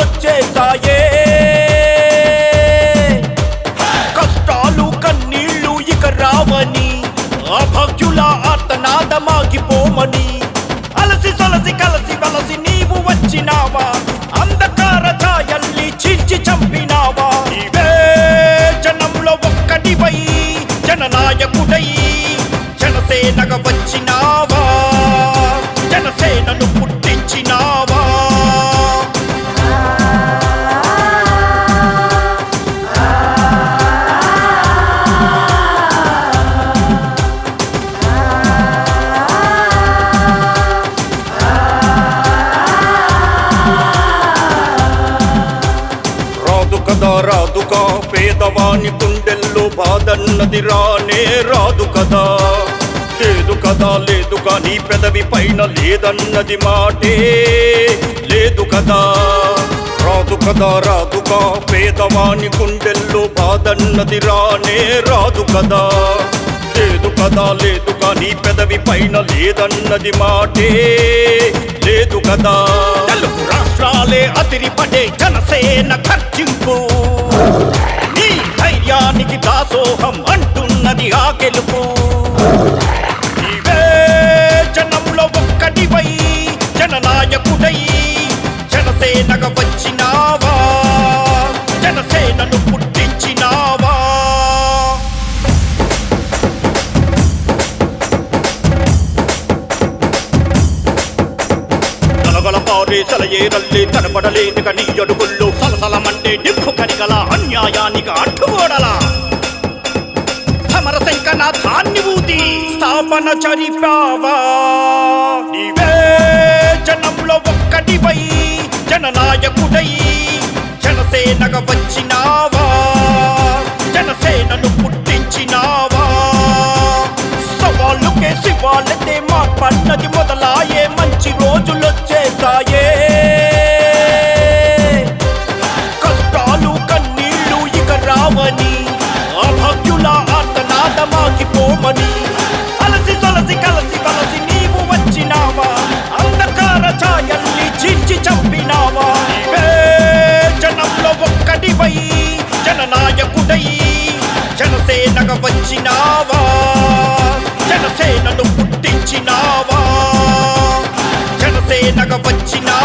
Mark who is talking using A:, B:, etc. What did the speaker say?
A: వచ్చేసాయే కష్టాలు కన్నీళ్ళు ఇక రావని అభాగ్యుల ఆర్తనాదమాగిపోమని. అలసి సొలసి కలసి వలసి నీవు వచ్చినావా? అంధకార ఛాయల్ని చీల్చి చంపినావా? నీవే జనంలో ఒక్కటివై జననాయకుడై జనసేనగా వచ్చినావా? జనసేనను రాదుగా పేదవాని గుండెల్లో బాధన్నది రానే రాదు కదా. లేదు కదా లేదు కానీ పెదవి పైన లేదన్నది మాటే. లేదు కదా. రాదు కదా రాదుగా పేదవాని గుండెల్లో బాధన్నది రానే రాదు కదా. లేదు కదా లేదు కానీ పెదవి పైన లేదన్నది మాటే. లేదు కదా. తెలుగు రాష్ట్రాలే అదిరిపడే జనసేన ఖర్చింపు. నీ ధైర్యానికి దాసోహం అంటున్నది ఆ గెలుపు గలగల పారేసల ఏరల్లి తడబడలేదుక నీ అడుగుల్లో సలసలమంటే నిప్పు కరిగల అన్యాయానికి అడ్డుగోడల. సమర శంకనాథాన్ని ఊది స్థాపన చరిపావా. నీవే జనంలో ఒక్కటివై జననాయకుడై జనసేనగా వచ్చినావా. జనసేనను పుట్టించినావా. సవాళ్ళుకే శివాళ్ళతే మా పన్నది జనసేనగా వచ్చినావా? జనసేనను పుట్టించినావా? జనసేనగా వచ్చినా